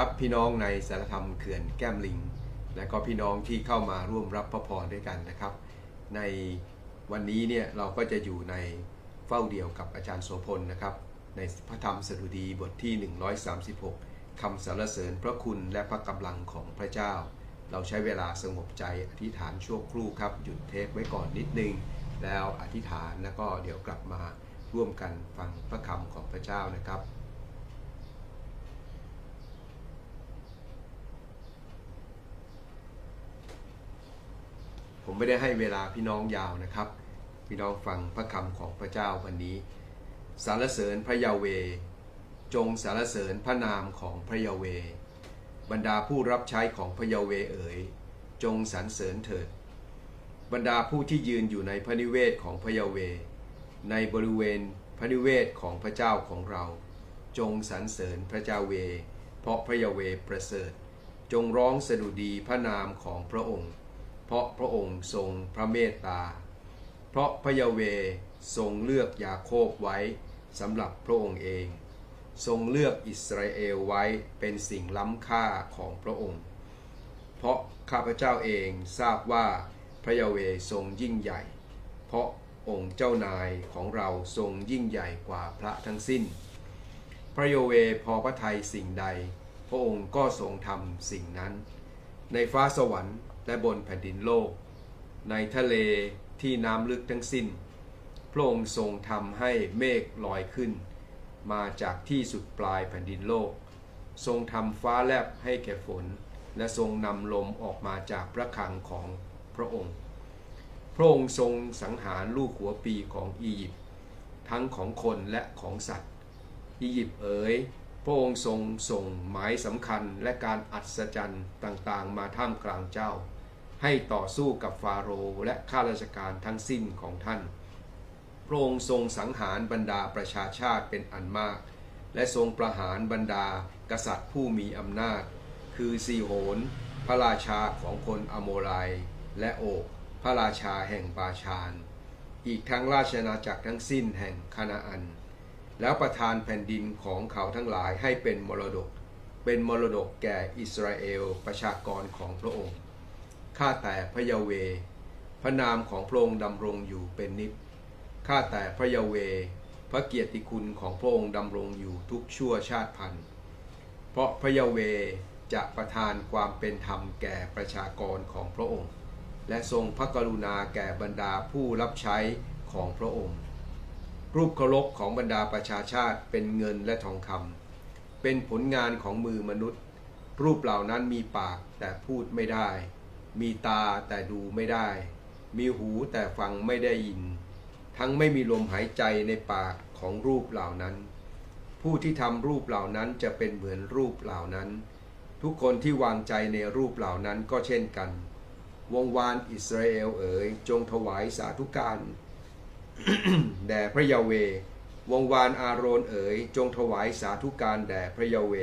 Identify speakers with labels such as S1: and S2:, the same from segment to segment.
S1: ครับพี่น้องในสารธรรมเขื่อนแก้มลิง และก็พี่น้องที่เข้ามาร่วมรับพระพรด้วยกันนะครับ ในวันนี้เนี่ยเราก็จะอยู่ในเฝ้าเดียวกับอาจารย์โสพลนะครับ ในพระธรรมสดุดีบทที่ 136คำสรรเสริญพระคุณและพระกำลังของพระเจ้า เราใช้เวลาสงบใจอธิษฐานชั่วครู่ครับหยุดเทปไว้ก่อนนิดนึง แล้วอธิษฐานแล้วก็เดี๋ยวกลับมาร่วมกันฟังพระคำของพระเจ้านะครับ ไม่ได้ให้เวลาพี่น้องยาวนะครับ พี่น้องฟังพระคำของพระเจ้าวันนี้ สารเสริญพระยาเว จงสารเสริญพระนามของพระยาเว บรรดาผู้รับใช้ของพระยาเวเอ๋ย จงสรรเสริญเถิด บรรดาผู้ที่ยืนอยู่ในพระนิเวศของพระยาเว ในบริเวณพระนิเวศของพระเจ้าของเรา จงสรรเสริญพระเจ้าเว เพราะพระยาเวประเสริฐ จงร้องสดุดีพระนามของพระองค์ เพราะพระองค์ทรงพระเมตตา เพราะพระยาเวทรงเลือกยาโคบไว้สำหรับพระองค์เอง ทรงเลือกอิสราเอลไว้เป็นสิ่งล้ำค่าของพระองค์ เพราะข้าพเจ้าเองทราบว่าพระยาเวทรงยิ่งใหญ่ เพราะองค์เจ้านายของเราทรงยิ่งใหญ่กว่าพระทั้งสิ้น พระยเวพอพระทัยสิ่งใด พระองค์ก็ทรงทำสิ่งนั้น ในฟ้าสวรรค์ และบนแผ่นดินโลก ในทะเลที่น้ำลึกทั้งสิ้น พระองค์ทรงทำให้เมฆลอยขึ้น มาจากที่สุดปลายแผ่นดินโลก ทรงทำฟ้าแลบให้แก่ฝน และทรงนำลมออกมาจากพระคังของพระองค์ พระองค์ทรงสังหารลูกหัวปีของอียิปต์ทั้งของคนและของสัตว์ อียิปต์เอ๋ยพระองค์ทรงส่งหมายสำคัญและการอัศจรรย์ต่างๆ มาท่ามกลางเจ้า ให้ต่อสู้กับฟาโรห์และข้าราชการทั้งสิ้นของท่าน พระองค์ทรงสังหารบรรดาประชาชาติเป็นอันมาก และทรงประหารบรรดากษัตริย์ผู้มีอำนาจ คือซีโหน พระราชาของคนอโมไรและโอกพระราชาแห่งบาชาน อีกทั้งราชอาณาจักรทั้งสิ้นแห่งคานาอัน แล้วประทานแผ่นดินของเขาทั้งหลายให้เป็นมรดก เป็นมรดกแก่อิสราเอลประชากรของพระองค์ ข้าแต่พระยาเว พระนามของพระองค์ดำรงอยู่เป็นนิจข้าแต่พระยาเว พระเกียรติคุณของพระองค์ดำรงอยู่ทุกชั่วชาติพันธุ์ เพราะพระยาเวจะประทานความเป็นธรรมแก่ประชากรของพระองค์ และทรงพระกรุณาแก่บรรดาผู้รับใช้ของพระองค์ รูปเคารพของบรรดาประชาชาติเป็นเงินและทองคำเป็นผลงานของมือมนุษย์ รูปเหล่านั้นมีปากแต่พูดไม่ได้ มีตาแต่ดูไม่ได้ มีหูแต่ฟังไม่ได้ยิน ทั้งไม่มีลมหายใจในปากของรูปเหล่านั้น ผู้ที่ทำรูปเหล่านั้นจะเป็นเหมือนรูปเหล่านั้น ทุกคนที่วางใจในรูปเหล่านั้นก็เช่นกัน วงวานอิสราเอลเอ๋ยจงถวายสาธุการแด่พระยาเว วงวานอาโรนเอ๋ยจงถวายสาธุการแด่พระยาเว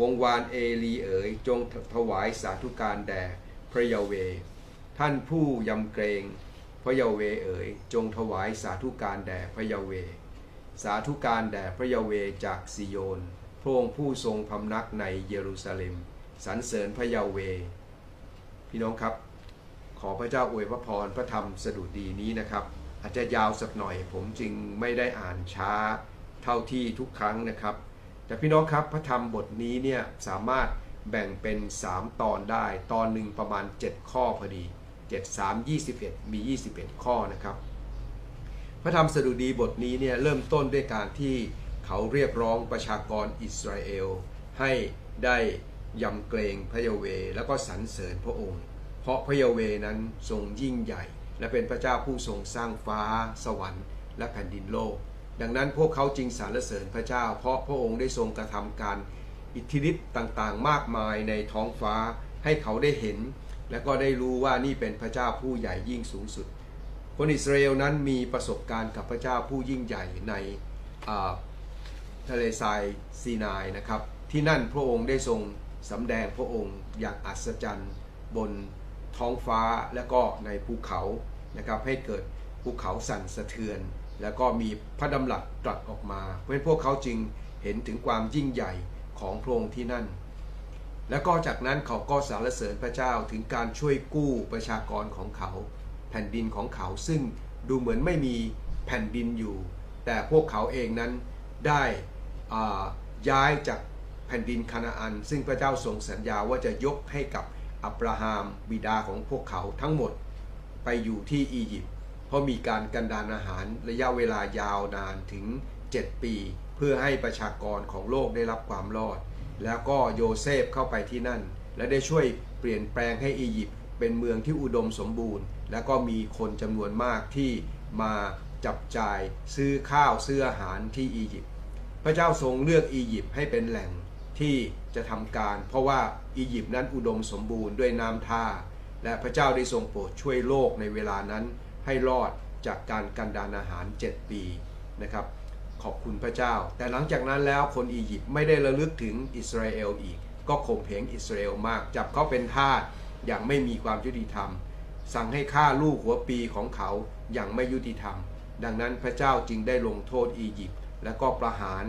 S1: วงวานเอลีเอ๋ยจงถวายสาธุการแด่ พระยาเว ท่านผู้ยำเกรงพระยาเวเอ๋ยจงถวายสาธุการแด่พระยาเว สาธุการแด่พระยาเวจากซิโยนพระองค์ผู้ทรงพำนักในเยรูซาเล็มสรรเสริญพระยาเว พี่น้องครับ ขอพระเจ้าอวยพระพรพระธรรมสดุดีนี้นะครับ อาจจะยาวสักหน่อยผมจึงไม่ได้อ่านช้าเท่าที่ทุกครั้งนะครับ แต่พี่น้องครับพระธรรมบทนี้เนี่ยสามารถ แบ่งเป็น 3 ตอนได้ ตอนหนึ่งประมาณ 7 ข้อพอดี 7 3 21 มี 21 ข้อนะครับ พระธรรมสดุดีบทนี้เนี่ยเริ่มต้นด้วยการที่เขาเรียกร้องประชากรอิสราเอล ให้ได้ยำเกรงพระเยเวแล้วก็สรรเสริญพระองค์ เพราะพระเยเวนั้นทรงยิ่งใหญ่ และเป็นพระเจ้าผู้ทรงสร้างฟ้า สวรรค์ และแผ่นดินโลก ดังนั้นพวกเขาจึงสรรเสริญพระเจ้า เพราะพระองค์ได้ทรงกระทำการ อิทธิฤทธิ์ต่างๆ มากมายในท้องฟ้าให้เขาได้เห็น และก็ได้รู้ว่านี่เป็นพระเจ้าผู้ใหญ่ยิ่งสูงสุด คนอิสราเอลนั้นมีประสบการณ์กับพระเจ้าผู้ยิ่งใหญ่ในทะเลทรายซีนายนะครับ ที่นั่นพระองค์ได้ทรงสำแดงพระองค์อย่างอัศจรรย์บนท้องฟ้าและก็ในภูเขานะครับให้เกิดภูเขาสั่นสะเทือน แล้วก็มีพระดำรัสตรัสออกมา เพราะฉะนั้นพวกเขาจึงเห็นถึงความยิ่งใหญ่ ของพระองค์ที่นั่น แล้วก็จากนั้นเขาก็สรรเสริญพระเจ้าถึงการช่วยกู้ประชากรของเขา แผ่นดินของเขาซึ่งดูเหมือนไม่มีแผ่นดินอยู่ แต่พวกเขาเองนั้นได้ย้ายจากแผ่นดินคานาอัน ซึ่งพระเจ้าทรงสัญญาว่าจะยกให้กับอับราฮัมบิดาของพวกเขาทั้งหมดไปอยู่ที่อียิปต์เพราะมีการกันดานอาหารระยะเวลายาวนานถึง 7 ปี พื่อให้ประชากรของโลกได้รับความรอด แล้วก็โยเซฟเข้าไปที่นั่น และได้ช่วยเปลี่ยนแปลงให้อียิปต์เป็นเมืองที่อุดมสมบูรณ์ แล้วก็มีคนจำนวนมากที่มาจับจ่ายซื้อข้าวซื้ออาหารที่อียิปต์พระเจ้าทรงเลือกอียิปต์ให้เป็นแหล่งที่จะทำการ เพราะว่าอียิปต์นั้นอุดมสมบูรณ์ด้วยน้ำท่า และพระเจ้าได้ทรงโปรดช่วยโลกในเวลานั้นให้รอดจากการกันดานอาหาร 7 ปีนะครับ ขอบคุณพระเจ้า แต่หลังจากนั้นแล้วคนอียิปต์ไม่ได้ระลึกถึงอิสราเอลอีก ก็ข่มเหงอิสราเอลมาก จับเขาเป็นทาสอย่างไม่มีความยุติธรรม สั่งให้ฆ่าลูกหัวปีของเขาอย่างไม่ยุติธรรม ดังนั้นพระเจ้าจึงได้ลงโทษอียิปต์และก็ประหาร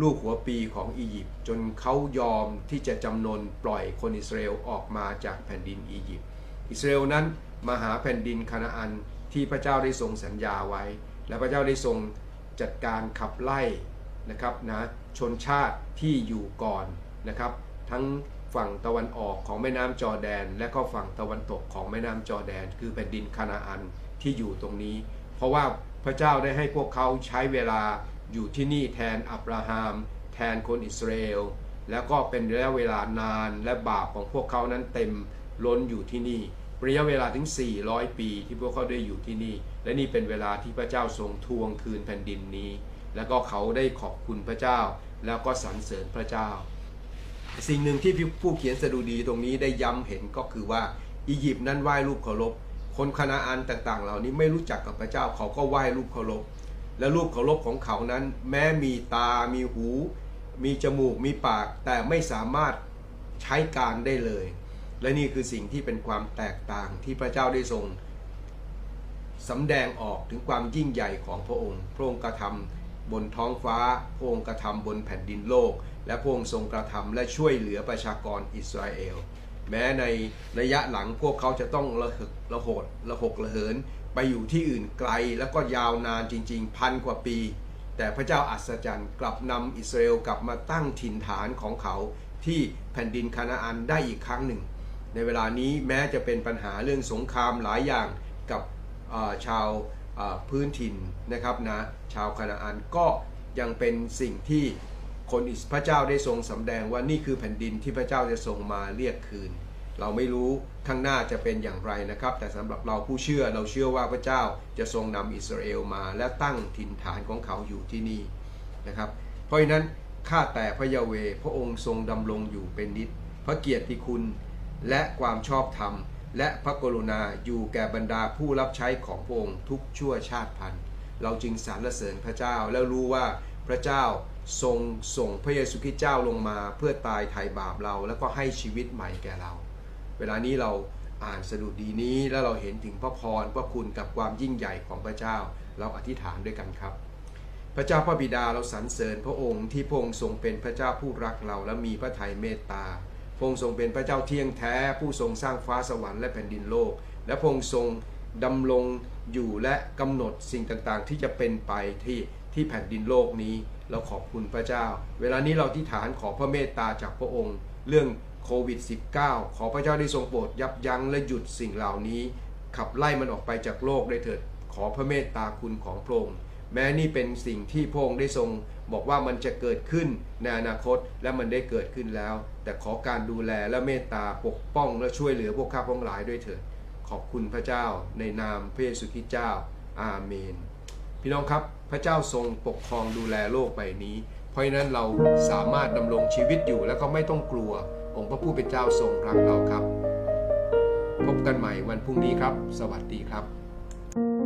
S1: ลูกหัวปีของอียิปต์จนเขายอมที่จะจำนนปล่อยคนอิสราเอลออกมาจากแผ่นดินอียิปต์อิสราเอลนั้นมาหาแผ่นดินคานาอันที่พระเจ้าได้ทรงสัญญาไว้ และพระเจ้าได้ทรง จัดการขับไล่นะครับนะชนชาติที่อยู่ก่อนนะครับ ทั้งฝั่งตะวันออกของแม่น้ำจอแดน และก็ฝั่งตะวันตกของแม่น้ำจอแดน คือแผ่นดินคานาอันที่อยู่ตรงนี้ เพราะว่าพระเจ้าได้ให้พวกเขาใช้เวลาอยู่ที่นี่แทนอับราฮัมแทนคนอิสราเอลแล้วก็เป็นระยะเวลานานและบาปของพวกเขานั้นเต็มล้นอยู่ที่นี่ ระยะเวลาถึง 400 ปีที่พวกเขาได้อยู่ที่นี่ และนี่เป็นเวลาที่พระเจ้าทรงทวงคืนแผ่นดินนี้ แล้วก็เขาได้ขอบคุณพระเจ้า แล้วก็สรรเสริญพระเจ้า สิ่งหนึ่งที่ผู้เขียนสดุดีตรงนี้ได้ย้ำเห็นก็คือว่าอียิปต์นั้นไหว้รูปเคารพ คนคานาอันต่างๆ เหล่านี้ไม่รู้จักกับพระเจ้าเขาก็ไหว้รูปเคารพ และรูปเคารพของเขานั้น แม้มีตา มีหู มีจมูก มีปาก แต่ไม่สามารถใช้การได้เลย และนี่คือสิ่งที่เป็นความแตกต่างที่พระเจ้าได้ทรงสำแดงออกถึงความยิ่งใหญ่ของพระองค์ พระองค์กระทำบนท้องฟ้า พระองค์กระทำบนแผ่นดินโลก และพระองค์ทรงกระทำและช่วยเหลือประชากรอิสราเอล แม้ในระยะหลังพวกเขาจะต้องระหกระโหดระหกระเหิน ไปอยู่ที่อื่นไกลแล้วก็ยาวนานจริง ๆ พันกว่าปี แต่พระเจ้าอัศจรรย์กลับนำอิสราเอลกลับมาตั้งถิ่นฐานของเขาที่แผ่นดินคานาอันได้อีกครั้งหนึ่ง ในเวลานี้แม้จะเป็นปัญหาเรื่องสงครามหลายอย่างกับชาวพื้นถิ่นนะครับนะชาวคานาอันก็ยังเป็นสิ่งที่คนอิสพระเจ้าได้ทรงสำแดงว่านี่คือแผ่นดินที่พระเจ้าจะทรงมาเรียกคืน เราไม่รู้ข้างหน้าจะเป็นอย่างไรนะครับ แต่สำหรับเราผู้เชื่อเราเชื่อว่าพระเจ้าจะทรงนำอิสราเอลมา และตั้งถิ่นฐานของเขาอยู่ที่นี่นะครับ เพราะฉะนั้นข้าแต่พระยาเวห์พระองค์ทรงดำรงอยู่เป็นนิจพระเกียรติคุณ และความชอบธรรม และพระกรุณาอยู่แก่บรรดาผู้รับใช้ของพระองค์ทุกชั่วชาติพันธุ์ เราจึงสรรเสริญพระเจ้าแล้วรู้ว่าพระเจ้าทรงส่งพระเยซูคริสต์เจ้าลงมาเพื่อตายไถ่บาปเราแล้วก็ให้ชีวิตใหม่แก่เรา เวลานี้เราอ่านสดุดีนี้แล้วเราเห็นถึงพระพรพระคุณกับความยิ่งใหญ่ของพระเจ้า เราอธิษฐานด้วยกันครับ พระเจ้าพระบิดาเราสรรเสริญพระองค์ที่พระองค์ทรงเป็นพระเจ้าผู้รักเราและมีพระทัยเมตตา พงค์ทรงเป็นพระเจ้าเที่ยงแท้ ผู้ทรงสร้างฟ้าสวรรค์และแผ่นดินโลก และพงค์ทรงดำรงอยู่และกำหนดสิ่งต่างๆ ที่จะเป็นไปที่ที่แผ่นดินโลกนี้ เราขอบคุณพระเจ้า เวลานี้เราที่ฐานขอพระเมตตาจากพระองค์ เรื่องโควิด -19 ขอพระเจ้าได้ทรงโปรดยับยั้งและหยุดสิ่งเหล่านี้ ขับไล่มันออกไปจากโลกได้เถิด ขอพระเมตตาคุณของพระองค์ แม้นี่เป็นสิ่งที่พระองค์ได้ทรงบอกว่ามันจะเกิดขึ้นในอนาคตและมันได้เกิดขึ้นแล้ว แต่ขอการดูแลและเมตตาปกป้องและช่วยเหลือพวกข้าพงหลายด้วยเถิดขอบคุณพระเจ้าในนามพระเยซูคริสต์เจ้า อาเมน พี่น้องครับพระเจ้าทรงปกครองดูแลโลกใบนี้ เพราะฉะนั้นเราสามารถดำรงชีวิตอยู่แล้วก็ไม่ต้องกลัว องค์พระผู้เป็นเจ้าทรงรักเราครับ พบกันใหม่วันพรุ่งนี้ครับ สวัสดีครับ